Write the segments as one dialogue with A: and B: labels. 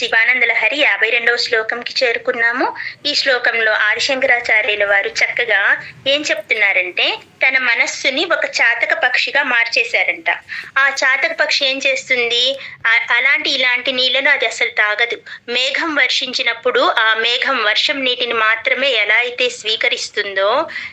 A: శివానంద లహరి యాభై రెండవ శ్లోకంకి చేరుకున్నాము. ఈ శ్లోకంలో ఆదిశంకరాచార్యుల వారు చక్కగా ఏం చెప్తున్నారంటే తన మనస్సుని ఒక చాతక పక్షిగా మార్చేశారంట. ఆ చాతక పక్షి ఏం చేస్తుంది? అలాంటి ఇలాంటి నీళ్ళను అది అసలు తాగదు. మేఘం వర్షించినప్పుడు ఆ మేఘం వర్షం నీటిని మాత్రమే ఎలా అయితే స్వీకరిస్తుందో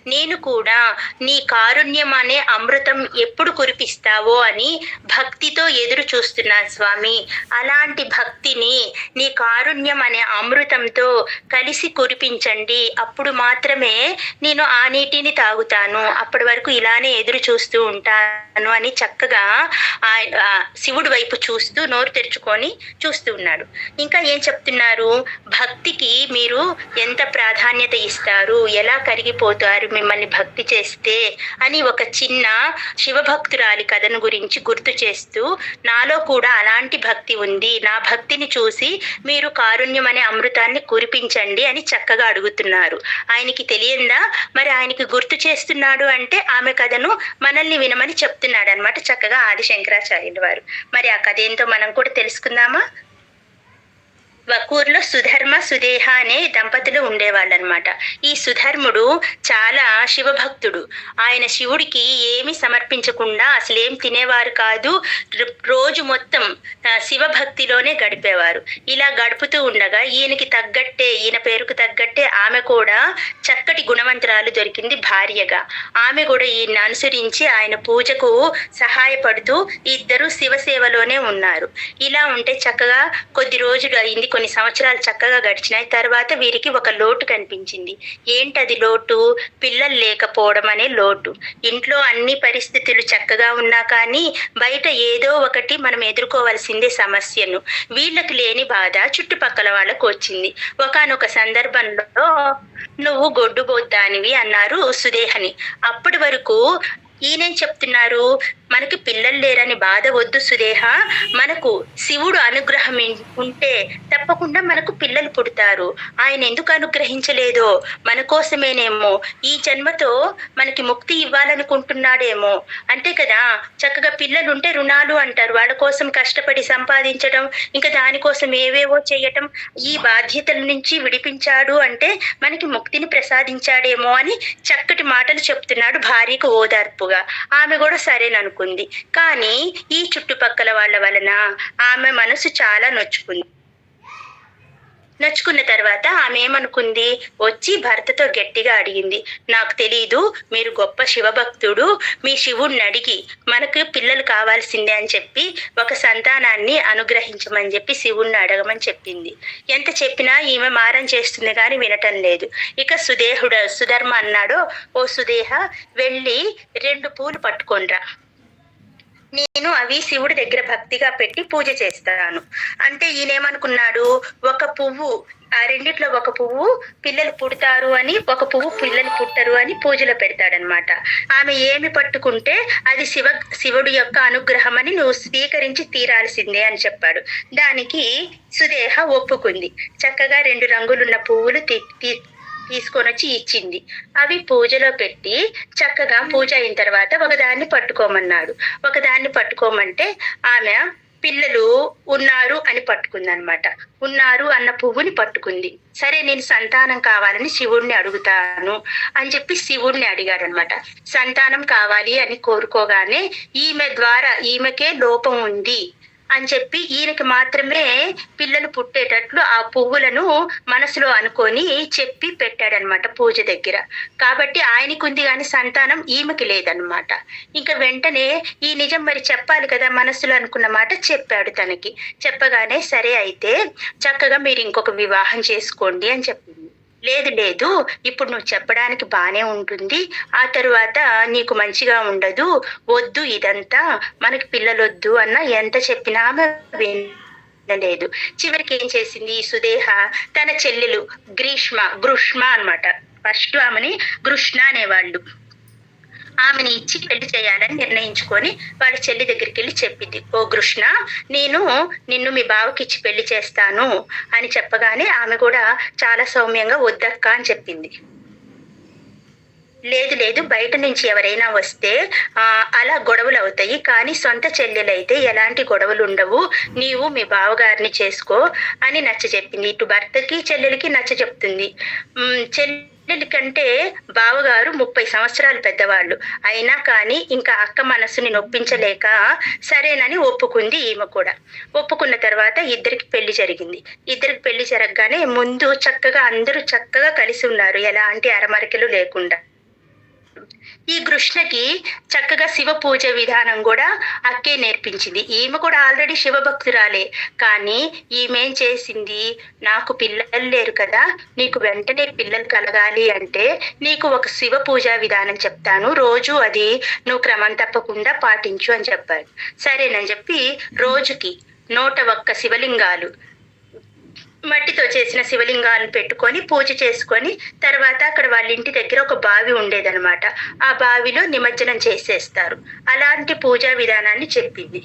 A: నేను కూడా నీ కారుణ్యం అనే అమృతం ఎప్పుడు కురిపిస్తావో అని భక్తితో ఎదురు చూస్తున్నాను స్వామి. అలాంటి భక్తిని నీ కారుణ్యం అనే అమృతంతో కలిసి కురిపించండి. అప్పుడు మాత్రమే నేను ఆ నీటిని తాగుతాను. అప్పటి వరకు ఇలానే ఎదురు చూస్తూ ఉంటాను అని చక్కగా ఆ- శివుడి వైపు చూస్తూ నోరు తెరుచుకొని చూస్తూ ఉన్నాడు. ఇంకా ఏం చెప్తున్నారు? భక్తికి మీరు ఎంత ప్రాధాన్యత ఇస్తారు? ఎలా కరిగిపోతారు మిమ్మల్ని భక్తి చేస్తే? అని ఒక చిన్న శివభక్తురాలి కథను గురించి గుర్తు చేస్తూ నాలో కూడా అలాంటి భక్తి ఉంది. నా భక్తిని చూసి మీరు కారుణ్యం అనే అమృతాన్ని కురిపించండి అని చక్కగా అడుగుతున్నారు. ఆయనకి తెలియందా? మరి ఆయనకి గుర్తు చేస్తున్నాడు అంటే ఆమె కథను మనల్ని వినమని చెప్తున్నాడు అనమాట చక్కగా ఆది శంకరాచార్యులు వారు. మరి ఆ కథ ఏంటో మనం కూడా తెలుసుకుందామా? వకూర్లో సుధర్మ సుదేహ అనే దంపతులు ఉండేవాళ్ళనమాట ఈ సుధర్ముడు చాలా శివభక్తుడు. ఆయన శివుడికి ఏమి సమర్పించకుండా అసలు ఏం తినేవారు కాదు రోజు మొత్తం శివభక్తిలోనే గడిపేవారు. ఇలా గడుపుతూ ఉండగా ఈయనకి తగ్గట్టే ఈయన పేరుకు తగ్గట్టే ఆమె కూడా చక్కటి గుణవంతురాలు దొరికింది భార్యగా. ఆమె కూడా ఈయన అనుసరించి ఆయన పూజకు సహాయపడుతూ ఇద్దరు శివసేవలోనే ఉన్నారు. ఇలా ఉంటే చక్కగా కొద్ది రోజులు అయింది కొన్ని సంవత్సరాలు చక్కగా గడిచినాయి. తర్వాత వీరికి ఒక లోటు కనిపించింది. ఏంటది లోటు? పిల్లలు లేకపోవడం అనే లోటు. ఇంట్లో అన్ని పరిస్థితులు చక్కగా ఉన్నా కానీ బయట ఏదో ఒకటి మనం ఎదుర్కోవాల్సిందే సమస్యను. వీళ్ళకి లేని బాధ చుట్టుపక్కల వాళ్ళకు వచ్చింది. ఒకానొక సందర్భంలో నువ్వు గొడ్డుబోద్దానివి అన్నారు సుదేహని. అప్పటి వరకు ఈయనేం చెప్తున్నారు? మనకి పిల్లలు లేరని బాధ వద్దు సుదేహ మనకు శివుడు అనుగ్రహం ఉంటే తప్పకుండా మనకు పిల్లలు పుడతారు. ఆయన ఎందుకు అనుగ్రహించలేదో మన కోసమేనేమో ఈ జన్మతో మనకి ముక్తి ఇవ్వాలనుకుంటున్నాడేమో. అంతే కదా? చక్కగా పిల్లలు ఉంటే రుణాలు అంటారు. వాళ్ళ కోసం కష్టపడి సంపాదించడం ఇంకా దానికోసం ఏవేవో చేయటం ఈ బాధ్యతల నుంచి విడిపించాడు అంటే మనకి ముక్తిని ప్రసాదించాడేమో అని చక్కటి మాటలు చెప్తున్నాడు భార్యకు ఓదార్పుగా. ఆమె కూడా సరేనను అనుకుంది కానీ ఈ చుట్టుపక్కల వాళ్ళ వలన ఆమె మనసు చాలా నొచ్చుకుంది. నచ్చుకున్న తర్వాత ఆమె ఏమనుకుంది? వచ్చి భర్తతో గట్టిగా అడిగింది. నాకు తెలీదు మీరు గొప్ప శివభక్తుడు మీ శివుణ్ణి అడిగి మనకు పిల్లలు కావాల్సిందే అని చెప్పి ఒక సంతానాన్ని అనుగ్రహించమని చెప్పి శివుణ్ణి అడగమని చెప్పింది. ఎంత చెప్పినా ఈమె మారం చేస్తుంది కానీ వినటం లేదు. ఇక సుదేహుడు సుధర్మ అన్నాడు ఓ సుదేహ వెళ్ళి రెండు పూలు పట్టుకొనిరా. నేను అవి శివుడి దగ్గర భక్తిగా పెట్టి పూజ చేస్తాను. అంటే ఈయనేమనుకున్నాడు ఒక పువ్వు ఆ రెండిట్లో ఒక పువ్వు పిల్లలు పుడతారు అని ఒక పువ్వు పిల్లలు పుట్టరు అని పూజలో పెడతాడనమాట. ఆమె ఏమి పట్టుకుంటే అది శివ శివుడి యొక్క అనుగ్రహం అని నువ్వు స్వీకరించి తీరాల్సిందే అని చెప్పాడు. దానికి సుదేహ ఒప్పుకుంది. చక్కగా రెండు రంగులున్న పువ్వులు తీ తీ- తీసుకొని వచ్చి ఇచ్చింది. అవి పూజలో పెట్టి చక్కగా పూజ అయిన తర్వాత ఒకదాన్ని పట్టుకోమన్నాడు. ఒకదాన్ని పట్టుకోమంటే ఆమె పిల్లలు ఉన్నారు అని పట్టుకుంది అనమాట ఉన్నారు అన్న పువ్వుని పట్టుకుంది. సరే నేను సంతానం కావాలని శివుణ్ణి అడుగుతాను అని చెప్పి శివుణ్ణి అడిగాడు అనమాట సంతానం కావాలి అని కోరుకోగానే ఈమె ద్వారా ఈమెకే లోపం ఉంది. అని చెప్పి ఈయనకి మాత్రమే పిల్లలు పుట్టేటట్లు ఆ పువ్వులను మనసులో అనుకొని చెప్పి పెట్టాడనమాట పూజ దగ్గర. కాబట్టి ఆయనకు ఉంది కానీ సంతానం ఈమెకి లేదనమాట. ఇంకా వెంటనే ఈ నిజం మరి చెప్పాలి కదా మనసులో అనుకున్న మాట చెప్పాడు తనకి. చెప్పగానే సరే అయితే చక్కగా మీరు ఇంకొక వివాహం చేసుకోండి అని చెప్పింది లేదు లేదు. ఇప్పుడు నువ్వు చెప్పడానికి బానే ఉంటుంది. ఆ తరువాత నీకు మంచిగా ఉండదు. వద్దు ఇదంతా. మనకి పిల్లలొద్దు అన్న ఎంత చెప్పినా ఆమె వినలేదు. చివరికి ఏం చేసింది సుదేహ? తన చెల్లెలు గ్రీష్మ గృష్మ అన్నమాట. ఫస్ట్ ఆమెని గృష్ణ అనేవాళ్ళు. ఆమెని ఇచ్చి పెళ్ళి చేయాలని నిర్ణయించుకొని వాళ్ళ చెల్లి దగ్గరికి వెళ్ళి చెప్పింది. ఓ కృష్ణ నేను నిన్ను మీ బావకి ఇచ్చి పెళ్ళి చేస్తాను అని చెప్పగానే ఆమె కూడా చాలా సౌమ్యంగా వద్దక్క అని చెప్పింది. లేదు లేదు బయట నుంచి ఎవరైనా వస్తే ఆ, అలా గొడవలు అవుతాయి. కానీ సొంత చెల్లెలైతే ఎలాంటి గొడవలు ఉండవు. నీవు మీ బావగారిని చేసుకో అని నచ్చ చెప్పింది. ఇటు భర్తకి చెల్లెలకి నచ్చ చెప్తుంది. చెల్లి కంటే బావగారు ముప్పై సంవత్సరాలు పెద్దవాళ్ళు. అయినా కానీ ఇంకా అక్క మనసుని నొప్పించలేక సరేనని ఒప్పుకుంది ఈమె కూడా. ఒప్పుకున్న తర్వాత ఇద్దరికి పెళ్ళి జరిగింది. ఇద్దరికి పెళ్ళి జరగగానే ముందు చక్కగా అందరూ చక్కగా కలిసి ఉన్నారు. ఎలాంటి అరమరికలు లేకుండా. ఈ కృష్ణకి చక్కగా శివ పూజ విధానం కూడా అక్కే నేర్పించింది. ఈమె కూడా ఆల్రెడీ శివభక్తురాలే. కానీ ఈమెం చేసింది నాకు పిల్లలు లేరు కదా నీకు వెంటనే పిల్లలు కలగాలి అంటే నీకు ఒక శివ పూజా విధానం చెప్తాను. రోజు అది నువ్వు క్రమం తప్పకుండా పాటించు అని చెప్పాడు. సరేనని చెప్పి రోజుకి నూట ఒక్క శివలింగాలు మట్టితో చేసిన శివలింగాన్ని పెట్టుకొని పూజ చేసుకొని తర్వాత అక్కడ వాళ్ళ ఇంటి దగ్గర ఒక బావి ఉండేదనమాట ఆ బావిలో నిమజ్జనం చేసేస్తారు. అలాంటి పూజా విధానాన్ని చెప్పింది.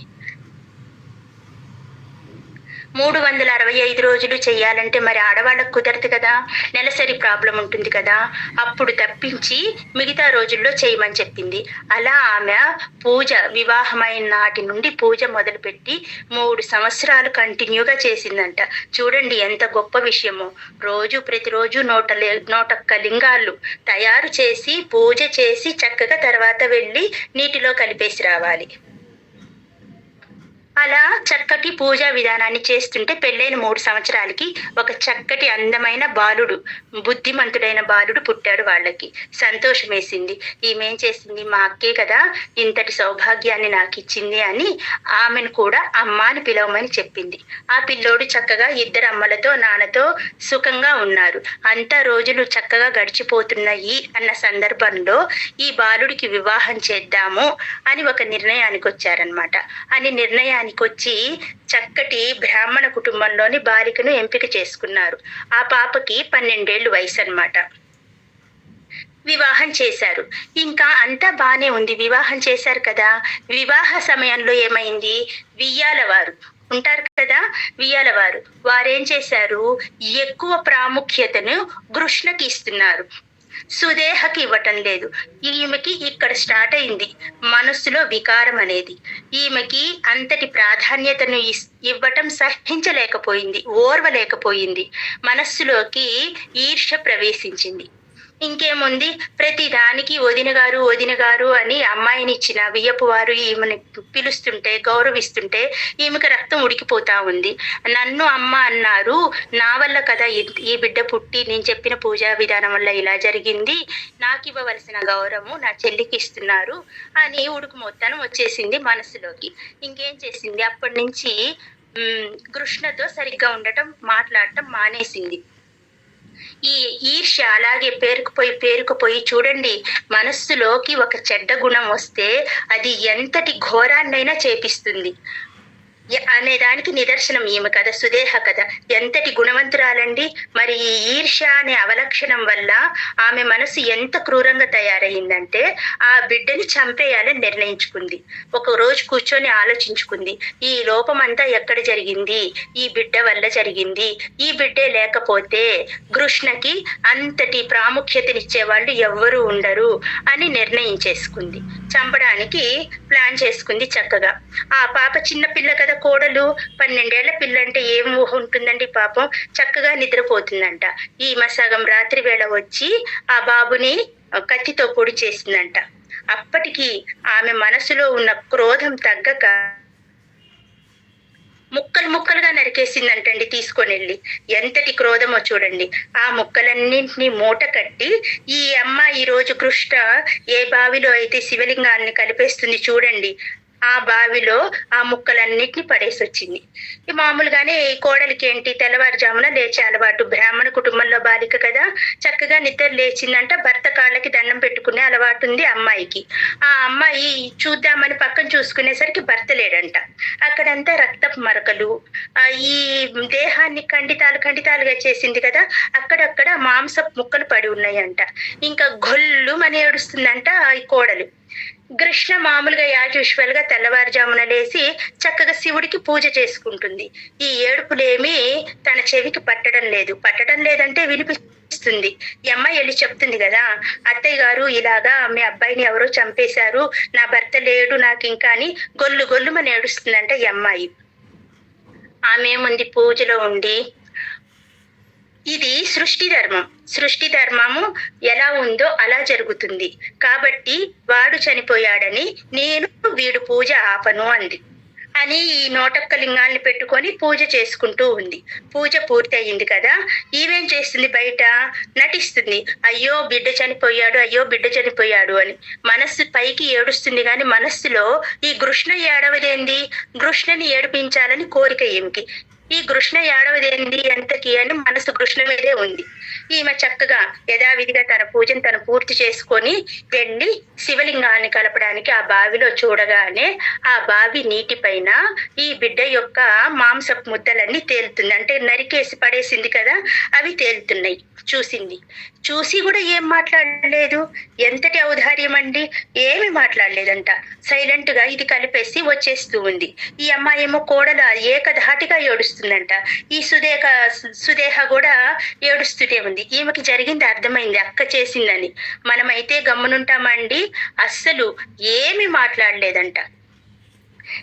A: మూడు వందల అరవై ఐదు రోజులు చేయాలంటే మరి ఆడవాళ్ళకు కుదరదు కదా. నెలసరి ప్రాబ్లం ఉంటుంది కదా. అప్పుడు తప్పించి మిగతా రోజుల్లో చేయమని చెప్పింది. అలా ఆమె పూజ వివాహమైన నాటి నుండి పూజ మొదలుపెట్టి మూడు సంవత్సరాలు కంటిన్యూగా చేసిందంట. చూడండి ఎంత గొప్ప విషయమో. రోజు ప్రతిరోజు నూట లే- నూటొక్క లింగాలు తయారు చేసి పూజ చేసి చక్కగా తర్వాత వెళ్ళి నీటిలో కలిపేసి రావాలి. అలా చక్కటి పూజా విధానాన్ని చేస్తుంటే పెళ్ళైన మూడు సంవత్సరాలకి ఒక చక్కటి అందమైన బాలుడు బుద్ధిమంతుడైన బాలుడు పుట్టాడు వాళ్ళకి. సంతోషం వేసింది ఈమెం చేసింది మా అక్కే కదా ఇంతటి సౌభాగ్యాన్ని నాకు ఇచ్చింది అని ఆమెను కూడా అమ్మ అని పిలవమని చెప్పింది. ఆ పిల్లోడు చక్కగా ఇద్దరు అమ్మలతో నాన్నతో సుఖంగా ఉన్నారు. అంతా రోజులు చక్కగా గడిచిపోతున్నాయి అన్న సందర్భంలో ఈ బాలుడికి వివాహం చేద్దాము అని ఒక నిర్ణయానికి వచ్చారనమాట అని నిర్ణయానికి వచ్చి చక్కటి బ్రాహ్మణ కుటుంబంలోని బాలికను ఎంపిక చేసుకున్నారు. ఆ పాపకి పన్నెండేళ్ళు వయసు అన్నమాట వివాహం చేశారు. ఇంకా అంతా బాగానే ఉంది. వివాహం చేశారు కదా. వివాహ సమయంలో ఏమైంది? వియ్యాల వారు ఉంటారు కదా వియ్యాల వారు వారేం చేశారు? ఎక్కువ ప్రాముఖ్యతను కృష్ణకి ఇస్తున్నారు. సుదేహకి ఇవ్వటం లేదు. ఈమెకి ఇక్కడ స్టార్ట్ అయింది మనస్సులో వికారం అనేది. ఈమెకి అంతటి ప్రాధాన్యతను ఇస్- ఇవ్వటం సహించలేకపోయింది ఓర్వలేకపోయింది. మనస్సులోకి ఈర్ష్య ప్రవేశించింది. ఇంకేముంది? ప్రతి దానికి వదిన గారు వదిన గారు అని అమ్మాయిని ఇచ్చిన వియ్యపు వారు ఈమెను పిలుస్తుంటే గౌరవిస్తుంటే ఈమెకు రక్తం ఉడికిపోతా ఉంది. నన్ను అమ్మ అన్నారు. నా వల్ల కదా ఈ- ఈ బిడ్డ పుట్టి నేను చెప్పిన పూజా విధానం వల్ల ఇలా జరిగింది. నాకు ఇవ్వవలసిన గౌరవం నా చెల్లికి ఇస్తున్నారు అని ఉడుకు మొత్తం వచ్చేసింది మనసులోకి. ఇంకేం చేసింది? అప్పటి నుంచి కృష్ణతో సరిగ్గా ఉండటం మాట్లాడటం మానేసింది. ఈ ఈర్ష్య అలాగే పేరుకుపోయి పేరుకుపోయి చూడండి మనస్సులోకి ఒక చెడ్డ గుణం వస్తే అది ఎంతటి ఘోరాన్నైనా చేపిస్తుంది. అనే దానికి నిదర్శనం ఈమె కథ సుదేహ కథ. ఎంతటి గుణవంతురాలండి? మరి ఈ ఈర్ష్య అనే అవలక్షణం వల్ల ఆమె మనసు ఎంత క్రూరంగా తయారయ్యిందంటే ఆ బిడ్డని చంపేయాలని నిర్ణయించుకుంది. ఒక రోజు కూర్చొని ఆలోచించుకుంది. ఈ లోపం అంతా ఎక్కడ జరిగింది? ఈ బిడ్డ వల్ల జరిగింది. ఈ బిడ్డే లేకపోతే కృష్ణకి అంతటి ప్రాముఖ్యతనిచ్చే వాళ్ళు ఎవ్వరూ ఉండరు అని నిర్ణయించేసుకుంది చంపడానికి ప్లాన్ చేసుకుంది చక్కగా. ఆ పాప చిన్న పిల్ల కదా కోడలు పన్నెండేళ్ళ పిల్ల అంటే ఏం ఊహ ఉంటుందండి పాపం? చక్కగా నిద్రపోతుందంట. ఈ మసాగం రాత్రి వేళ వచ్చి ఆ బాబుని కత్తితో పొడి చేసిందంట. అప్పటికి ఆమె మనసులో ఉన్న క్రోధం తగ్గక ముక్కలు ముక్కలుగా నరికేసిందంటండి తీసుకొని వెళ్ళి ఎంతటి క్రోధమో చూడండి. ఆ ముక్కలన్నింటినీ మూట కట్టి ఈ అమ్మ ఈ రోజు కృష్ణ ఏ బావిలో అయితే శివలింగాన్ని కలిపేస్తుంది చూడండి. ఆ బావిలో ఆ ముక్కలన్నిటిని పడేసి వచ్చింది ఈ మామూలుగానే ఈ కోడలికి ఏంటి తెల్లవారుజామున లేచే అలవాటు. బ్రాహ్మణ కుటుంబంలో బాలిక కదా చక్కగా నిద్ర లేచిందంట భర్త కాళ్ళకి దండం పెట్టుకునే అలవాటు ఉంది అమ్మాయికి. ఆ అమ్మాయి చూద్దామని పక్కన చూసుకునేసరికి భర్త లేడంట. అక్కడంతా రక్తపు మరకలు ఈ దేహాన్ని ఖండితాలు ఖండితాలుగా చేసింది కదా అక్కడక్కడ మాంసపు ముక్కలు పడి ఉన్నాయంట. ఇంకా గొల్లు మని ఏడుస్తుందంట ఈ కోడలు. కృష్ణ మామూలుగా యాజుష్వల్గా తెల్లవారుజామున లేచి చక్కగా శివుడికి పూజ చేసుకుంటుంది. ఈ ఏడుపులేమి తన చెవికి పట్టడం లేదు. పట్టడం లేదంటే వినిపిస్తుంది. ఈ అమ్మాయి వెళ్ళి చెప్తుంది కదా అత్తయ్య గారు ఇలాగా మీ అబ్బాయిని ఎవరో చంపేశారు నా భర్త లేడు నాకు ఇంకా అని గొల్లు గొల్లుమని ఏడుస్తుందంట ఈ అమ్మాయి. ఆమె ముందు పూజలో ఉండి ఇది సృష్టి ధర్మం. సృష్టి ధర్మము ఎలా ఉందో అలా జరుగుతుంది. కాబట్టి వాడు చనిపోయాడని నేను వీడు పూజ ఆపను అంది. అని ఈ నోటక్క లింగాల్ని పెట్టుకొని పూజ చేసుకుంటూ ఉంది. పూజ పూర్తి అయ్యింది కదా ఈవేం చేస్తుంది బయట? నటిస్తుంది. అయ్యో బిడ్డ చనిపోయాడు అయ్యో బిడ్డ చనిపోయాడు అని. మనస్సు పైకి ఏడుస్తుంది కానీ మనస్సులో ఈ కృష్ణ ఏడవదేంది? కృష్ణని ఏడిపించాలని కోరిక ఈమెకి ఈ కృష్ణ ఏడవదేంది ఎంతకి అని మనసు కృష్ణ మీదే ఉంది. ఈమె చక్కగా యథావిధిగా తన పూజను తను పూర్తి చేసుకొని వెళ్ళి శివలింగాన్ని కలపడానికి ఆ బావిలో చూడగానే ఆ బావి నీటి పైన ఈ బిడ్డ యొక్క మాంసపు ముద్దలన్నీ తేలుతుంది. అంటే నరికేసి పడేసింది కదా అవి తేలుతున్నాయి. చూసింది. చూసి కూడా ఏం మాట్లాడలేదు? ఎంతటి ఔదార్యం అండి? ఏమి మాట్లాడలేదంట. సైలెంట్గా ఇది కలిపేసి వచ్చేస్తూ ఉంది. ఈ అమ్మాయి ఏమో కోడలు ఏకధాటిగా ఏడుస్తుందంట ఈ సుదేహ సుదేహ కూడా ఏడుస్తూనే ఉంది. ఈమెకి జరిగింది అర్థమైంది అక్క చేసిందని. మనమైతే గమ్మునుంటామండి. అస్సలు ఏమి మాట్లాడలేదంట.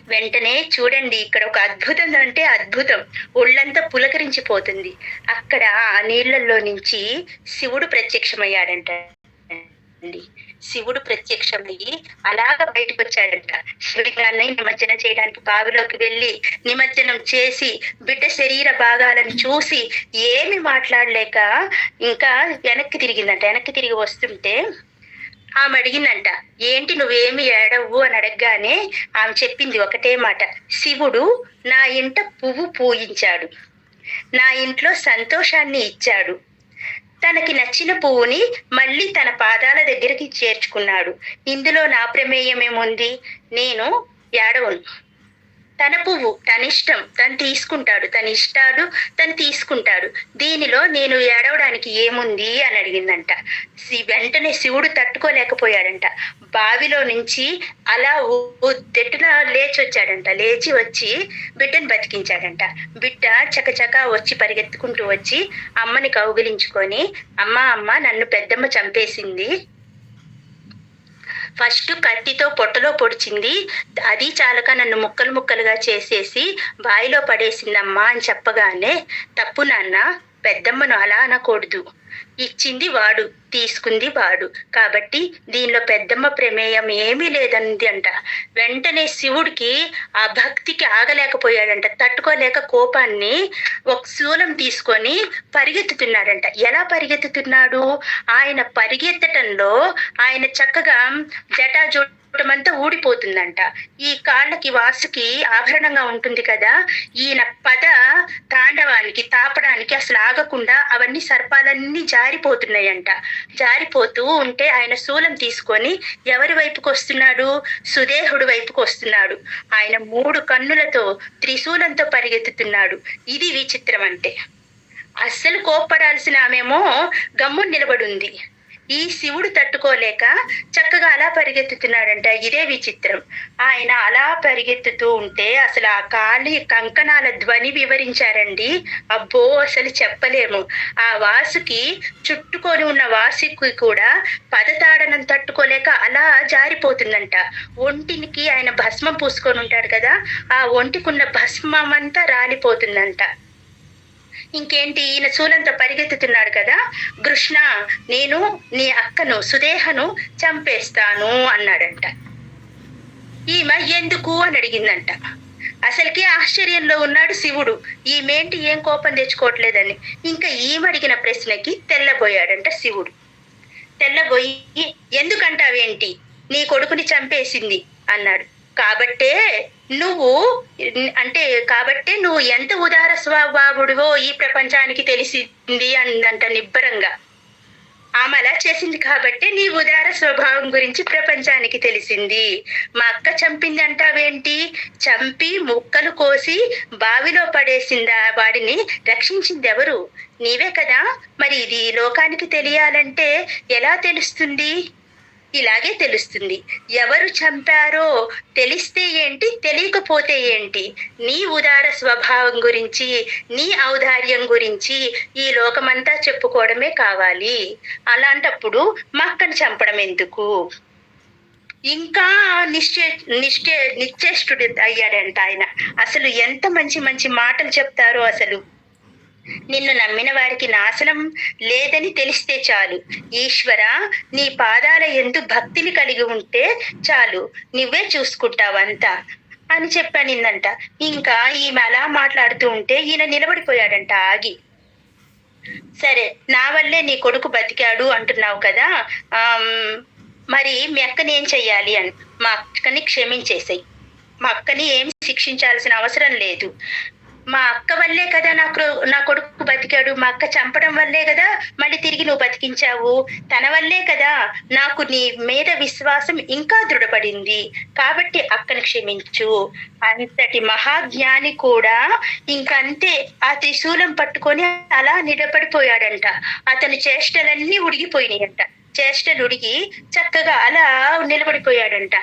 A: వెంటనే చూడండి ఇక్కడ ఒక అద్భుతం అంటే అద్భుతం. ఒళ్ళంతా పులకరించిపోతుంది. అక్కడ ఆ నీళ్ళలో నుంచి శివుడు ప్రత్యక్షమయ్యాడంట అండి శివుడు ప్రత్యక్షమయ్యి అలాగ బయటకు వచ్చాడంట శివలింగాన్ని నిమజ్జనం చేయడానికి బావిలోకి వెళ్ళి నిమజ్జనం చేసి బిడ్డ శరీర భాగాలను చూసి ఏమి మాట్లాడలేక ఇంకా వెనక్కి తిరిగిందంట. వెనక్కి తిరిగి వస్తుంటే ఆమె అడిగిందంట ఏంటి నువ్వేమి ఏడవు అని అడగగానే ఆమె చెప్పింది ఒకటే మాట శివుడు నా ఇంట పువ్వు పూయించాడు. నా ఇంట్లో సంతోషాన్ని ఇచ్చాడు. తనకి నచ్చిన పువ్వుని మళ్ళీ తన పాదాల దగ్గరికి చేర్చుకున్నాడు. ఇందులో నా ప్రమేయం ఏముంది నేను యాడవును తన పువ్వు తన ఇష్టం తను తీసుకుంటాడు తన ఇష్టాడు తను తీసుకుంటాడు. దీనిలో నేను ఏడవడానికి ఏముంది అని అడిగిందంట. వెంటనే శివుడు తట్టుకోలేకపోయాడంట. బావిలో నుంచి అలా ఉద్దెట్టున లేచి వచ్చాడంట లేచి వచ్చి బిడ్డను బతికించాడంట. బిడ్డ చకచక వచ్చి పరిగెత్తుకుంటూ వచ్చి అమ్మని కౌగిలించుకొని అమ్మ అమ్మ నన్ను పెద్దమ్మ చంపేసింది. ఫస్ట్ కత్తితో పొట్టలో పొడిచింది. అది చాలక నన్ను ముక్కలు ముక్కలుగా చేసేసి బావిలో పడేసిందమ్మా అని చెప్పగానే తప్పు నాన్న పెద్దమ్మను అలా అనకూడదు. ఇచ్చింది వాడు తీసుకుంది వాడు. కాబట్టి దీనిలో పెద్దమ్మ ప్రమేయం ఏమీ లేదంది అంట. వెంటనే శివుడికి ఆ భక్తికి ఆగలేకపోయాడంట. తట్టుకోలేక కోపాన్ని ఒక శూలం తీసుకొని పరిగెత్తుతున్నాడంట. ఎలా పరిగెత్తుతున్నాడు? ఆయన పరిగెత్తటంలో ఆయన చక్కగా అంతా ఊడిపోతుందంట. ఈ కాళ్ళకి వాసుకి ఆభరణంగా ఉంటుంది కదా ఈయన పద తాండవానికి తాపడానికి అసలు ఆగకుండా అవన్నీ సర్పాలన్నీ జారిపోతున్నాయంట. జారిపోతూ ఉంటే ఆయన శూలం తీసుకొని ఎవరి వైపుకు వస్తున్నాడు? సుదేహుడు వైపుకు వస్తున్నాడు. ఆయన మూడు కన్నులతో త్రిశూలంతో పరిగెత్తుతున్నాడు. ఇది విచిత్రం అంటే అస్సలు కోప్పడాల్సిన ఆమెమో గమ్ము నిలబడుంది ఈ శివుడు తట్టుకోలేక చక్కగా అలా పరిగెత్తుతున్నాడంట. ఇదే విచిత్రం. ఆయన అలా పరిగెత్తుతూ ఉంటే అసలు ఆ కాలి కంకణాల ధ్వని వివరించారండి. అబ్బో అసలు చెప్పలేము. ఆ వాసుకి చుట్టుకొని ఉన్న వాసుకి కూడా పదతాడనం తట్టుకోలేక అలా జారిపోతుందంట. ఒంటికి ఆయన భస్మం పూసుకొని ఉంటాడు కదా ఆ ఒంటికున్న భస్మం అంతా రాలిపోతుందంట. ఇంకేంటి? ఈయన శూలంతో పరిగెత్తుతున్నాడు కదా. కృష్ణ నేను నీ అక్కను సుదేహను చంపేస్తాను అన్నాడంట. ఈమె ఎందుకు అని అడిగిందంట. అసలుకి ఆశ్చర్యంలో ఉన్నాడు శివుడు. ఈమెంటి ఏం కోపం తెచ్చుకోవట్లేదని. ఇంకా ఈమె అడిగిన ప్రశ్నకి తెల్లబోయాడంట శివుడు. తెల్లబోయి ఎందుకంటావేంటి? నీ కొడుకుని చంపేసింది అన్నాడు. కాబట్టే నువ్వు అంటే కాబట్టే నువ్వు ఎంత ఉదార స్వభావుడివో ఈ ప్రపంచానికి తెలిసింది అందంట నిబ్బరంగా. ఆమె అలా చేసింది కాబట్టి నీ ఉదార స్వభావం గురించి ప్రపంచానికి తెలిసింది. మా అక్క చంపింది అంటావేంటి చంపి ముక్కలు కోసి బావిలో పడేసిందా వాడిని? రక్షించింది ఎవరు నీవే కదా. మరి ఇది లోకానికి తెలియాలంటే ఎలా తెలుస్తుంది? ఇలాగే తెలుస్తుంది. ఎవరు చంపారో తెలిస్తే ఏంటి తెలియకపోతే ఏంటి? నీ ఉదార స్వభావం గురించి నీ ఔదార్యం గురించి ఈ లోకమంతా చెప్పుకోవడమే కావాలి. అలాంటప్పుడు మక్కను చంపడం ఎందుకు? ఇంకా నిశ్చే నిశ్చే నిశ్చేష్టుడు అయ్యాడంట ఆయన. అసలు ఎంత మంచి మంచి మాటలు చెప్తారో అసలు. నిన్ను నమ్మిన వారికి నాశనం లేదని తెలిస్తే చాలు. ఈశ్వర నీ పాదాల ఎందు భక్తిని కలిగి ఉంటే చాలు. నువ్వే చూసుకుంటావంతా అని చెప్పానిందంట ఇంకా ఈమె అలా మాట్లాడుతూ ఉంటే ఈయన నిలబడిపోయాడంట ఆగి. సరే నా వల్లే నీ కొడుకు బతికాడు అంటున్నావు కదా. ఆమ్, మరి మీ అక్కని ఏం చెయ్యాలి అని? మా అక్కని క్షమించేసాయి. మా అక్కని ఏం శిక్షించాల్సిన అవసరం లేదు. మా అక్క వల్లే కదా నాకు నా కొడుకు బతికాడు. మా అక్క చంపడం వల్లే కదా మళ్ళీ తిరిగి నువ్వు బతికించావు. తన వల్లే కదా నాకు నీ మీద విశ్వాసం ఇంకా దృఢపడింది. కాబట్టి అక్కను క్షమించు. అంతటి మహాజ్ఞాని కూడా ఇంకంతే ఆ త్రిశూలం పట్టుకొని అలా నిలబడిపోయాడంట. అతని చేష్టలన్నీ ఉడిగిపోయినాయంట. చేష్టలు ఉడిగి చక్కగా అలా నిలబడిపోయాడంట.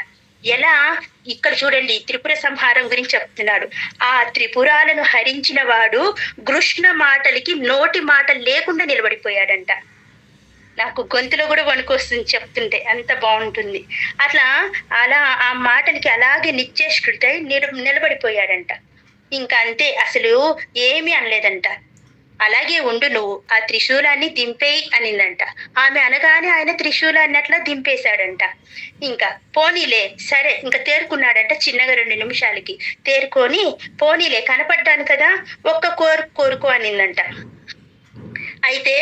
A: ఎలా? ఇక్కడ చూడండి త్రిపుర సంహారం గురించి చెప్తున్నాడు. ఆ త్రిపురాలను హరించిన వాడు కృష్ణ మాటలకి నోటి మాట లేకుండా నిలబడిపోయాడంట. నాకు గొంతులో కూడా వణుకొస్తుంది చెప్తుంటే అంత బాగుంటుంది. అట్లా అలా ఆ మాటలకి అలాగే నిశ్చేష్టుడై నిల నిలబడిపోయాడంట. ఇంకా అంతే అసలు ఏమీ అనలేదంట. అలాగే ఉండు నువ్వు ఆ త్రిశూలాన్ని దింపేయి అనిందంట. ఆమె అనగానే ఆయన త్రిశూలాన్ని అట్లా దింపేశాడంట. ఇంకా పోనీలే సరే ఇంకా తేరుకున్నాడంట చిన్నగా రెండు నిమిషాలకి. తేరుకొని పోనీలే కనపడ్డాను కదా ఒక్క కోరు కోరుకో అనిందంట. అయితే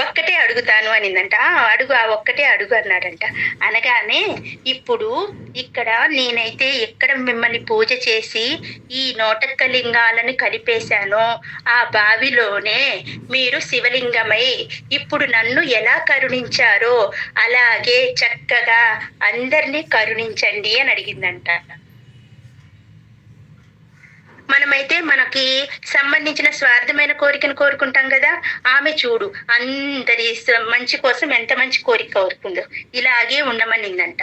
A: ఒక్కటే అడుగుతాను అనిందంట. అడుగు ఆ ఒక్కటే అడుగు అన్నాడంట. అనగానే ఇప్పుడు ఇక్కడ నేనైతే ఎక్కడ మిమ్మల్ని పూజ చేసి ఈ నోటక్క లింగాలను కలిపేశానో ఆ బావిలోనే మీరు శివలింగమై ఇప్పుడు నన్ను ఎలా కరుణించారో అలాగే చక్కగా అందరినీ కరుణించండి అని అడిగిందంట. మనమైతే మనకి సంబంధించిన స్వార్థమైన కోరికను కోరుకుంటాం కదా ఆమె చూడు అందరి మంచి కోసం ఎంత మంచి కోరిక కోరుకుందో ఇలాగే ఉండమనిందంట.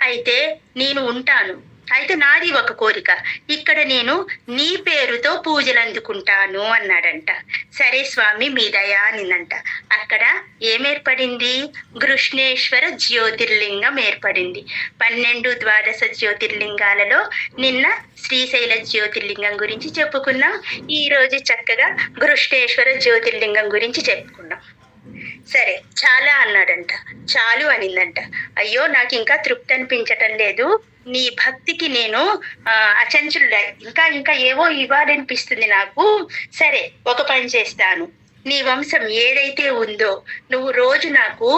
A: అయితే నేను ఉంటాను. అయితే నాది ఒక కోరిక. ఇక్కడ నేను నీ పేరుతో పూజలు అందుకుంటాను అన్నాడంట. సరే స్వామి మీ దయా అనిందంట. అక్కడ ఏమేర్పడింది? కృష్ణేశ్వర జ్యోతిర్లింగం ఏర్పడింది. పన్నెండు ద్వాదశ జ్యోతిర్లింగాలలో నిన్న శ్రీశైల జ్యోతిర్లింగం గురించి చెప్పుకున్నాం. ఈరోజు చక్కగా కృష్ణేశ్వర జ్యోతిర్లింగం గురించి చెప్పుకున్నాం. సరే చాలా అన్నాడంట. చాలు అనిందంట. అయ్యో నాకు ఇంకా తృప్తి అనిపించటం లేదు. నీ భక్తికి నేను ఆ, అచంచులు ఇంకా ఇంకా ఏవో ఇవ్వాలనిపిస్తుంది నాకు. సరే ఒక పని చేస్తాను. నీ వంశం ఏదైతే ఉందో నువ్వు రోజు నాకు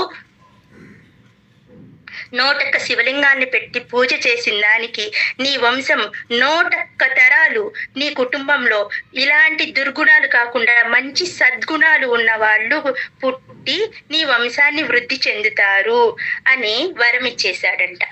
A: నూటొక్క శివలింగాన్ని పెట్టి పూజ చేసిన దానికి నీ వంశం నూటొక్క తరాలు నీ కుటుంబంలో ఇలాంటి దుర్గుణాలు కాకుండా మంచి సద్గుణాలు ఉన్న వాళ్ళు పుట్టి నీ వంశాన్ని వృద్ధి చెందుతారు అని వరం ఇచ్చేశాడంట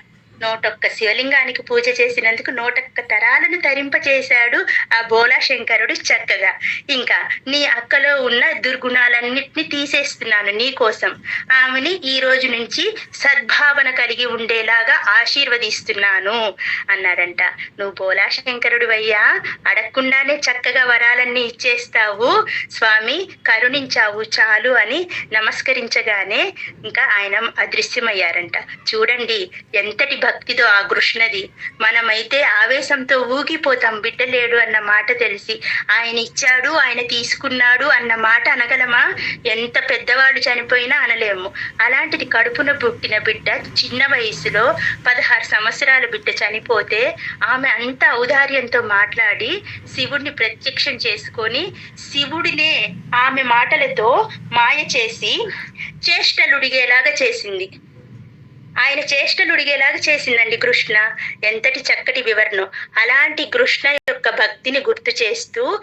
A: నూటొక్క శివలింగానికి పూజ చేసినందుకు నూటొక్క తరాలను తరింపచేశాడు ఆ బోలా శంకరుడు చక్కగా. ఇంకా నీ అక్కలో ఉన్న దుర్గుణాలన్నిటిని తీసేస్తున్నాను నీ కోసం. ఆమెని ఈ రోజు నుంచి సద్భావన కలిగి ఉండేలాగా ఆశీర్వదిస్తున్నాను అన్నాడంట. నువ్వు బోలా శంకరుడు అయ్యా అడగకుండానే చక్కగా వరాలన్నీ ఇచ్చేస్తావు. స్వామి కరుణించావు చాలు అని నమస్కరించగానే ఇంకా ఆయన అదృశ్యమయ్యారంట. చూడండి ఎంతటి భక్తితో ఆ కృష్ణది మనమైతే ఆవేశంతో ఊగిపోతాం. బిడ్డ లేడు అన్న మాట తెలిసి ఆయన ఇచ్చాడు ఆయన తీసుకున్నాడు అన్న మాట అనగలమా? ఎంత పెద్దవాళ్ళు చనిపోయినా అనలేము. అలాంటిది కడుపున పుట్టిన బిడ్డ చిన్న వయసులో పదహారు సంవత్సరాల బిడ్డ చనిపోతే ఆమె అంత ఔదార్యంతో మాట్లాడి శివుడిని ప్రత్యక్షం చేసుకొని శివుడినే ఆమె మాటలతో మాయ చేసి చేష్టలుడిగేలాగా చేసింది. ఆయన చేష్టలు ఉడిగేలాగా చేసిందండి కృష్ణ. ఎంతటి చక్కటి వివరణం. అలాంటి కృష్ణ యొక్క భక్తిని గుర్తు చేస్తూ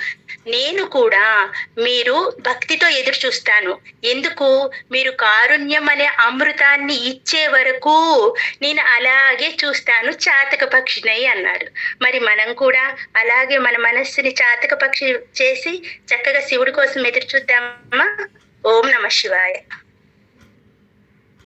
A: నేను కూడా మీరు భక్తితో ఎదురు చూస్తాను. ఎందుకు? మీరు కారుణ్యం అనే అమృతాన్ని ఇచ్చే వరకు నేను అలాగే చూస్తాను చాతక పక్షినై అన్నాడు. మరి మనం కూడా అలాగే మన మనస్సుని చాతక పక్షి చేసి చక్కగా శివుడి కోసం ఎదురు చూద్దామా? ఓం నమ శివాయ.